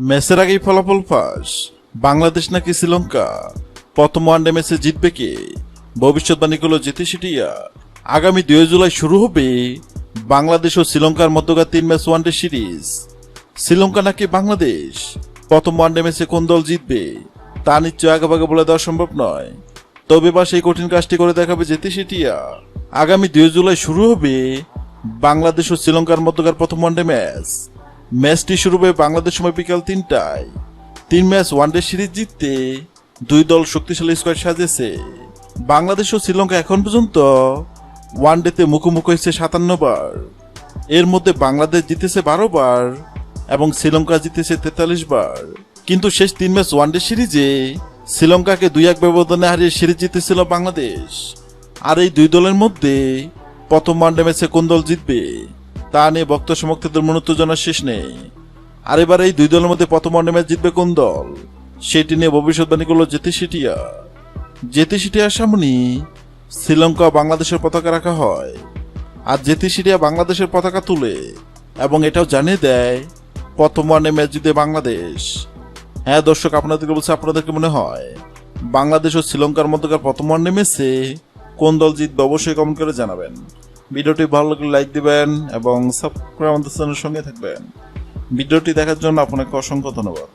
ম্যাচের আগেই ফলাফল ফাঁস। বাংলাদেশ নাকি শ্রীলঙ্কা? প্রথম ওয়ানডে ম্যাচে জিতবে কে? ভবিষ্যৎবাণী করল জিতে সিটিয়া। আগামী দুই জুলাই শুরু হবে বাংলাদেশ ও শ্রীলঙ্কার মধ্যকার তিন ম্যাচ ওয়ানডে সিরিজ। শ্রীলঙ্কা নাকি বাংলাদেশ? প্রথম ওয়ানডে ম্যাচে কোন দল জিতবে? তা নিশ্চয় আগেভাগে বলে দেওয়া সম্ভব নয়। তবে বা সেই কঠিন কাজটি করে দেখাবে যেতে সেটিয়া। আগামী দুই জুলাই শুরু হবে বাংলাদেশ ও শ্রীলঙ্কার মধ্যকার প্রথম ওয়ানডে ম্যাচ। ম্যাচটি শুরু হবে বাংলাদেশ সময় বিকাল তিনটায়। তিন ম্যাচ ওয়ানডে সিরিজ জিততে দুই দল শক্তিশালী স্কোয়াড সাজেছে বাংলাদেশ ও শ্রীলঙ্কা এখন পর্যন্ত ওয়ানডেতে মুখোমুখি হয়েছে সাতান্ন বার। এর মধ্যে বাংলাদেশ জিতেছে বারো বার এবং শ্রীলঙ্কা জিতেছে তেতাল্লিশ বার। কিন্তু শেষ তিন ম্যাচ ওয়ানডে সিরিজে শ্রীলঙ্কাকে দুই এক ব্যবধানে হারিয়ে সিরিজ জিতেছিল বাংলাদেশ। আর এই দুই দলের মধ্যে প্রথম ওয়ানডে ম্যাচে কোন দল জিতবে? তা নিয়ে ভক্ত সমর্থকদের মনোত্তেজনা শেষ নেই। আর এবার এই দুই দলের মধ্যে প্রথম ওয়ানডে ম্যাচ জিতবে কোন দল? সেটি নিয়ে ভবিষ্যৎবাণী করল জেতে সিটিয়া জেতে সিটিয়ার সামনে শ্রীলঙ্কা বাংলাদেশের পতাকা রাখা হয়। আর জেতে সিটিয়া বাংলাদেশের পতাকা তুলে এবং এটাও জানিয়ে দেয়, প্রথম ওয়ানে ম্যাচ জিতে বাংলাদেশ। হ্যাঁ দর্শক, আপনাদেরকে বলছে, আপনাদেরকে মনে হয়, বাংলাদেশ ও শ্রীলঙ্কার মধ্যকার প্রথম ওয়ানে ম্যাচে কোন দল জিতবে অবশ্যই কমেন্ট করে জানাবেন। ভিডিওটি ভালো লাগলে লাইক দিবেন এবং সাবস্ক্রাইব আমাদের চ্যানেলের সঙ্গে থাকবেন। ভিডিওটি দেখার জন্য আপনাকে অসংখ্য ধন্যবাদ।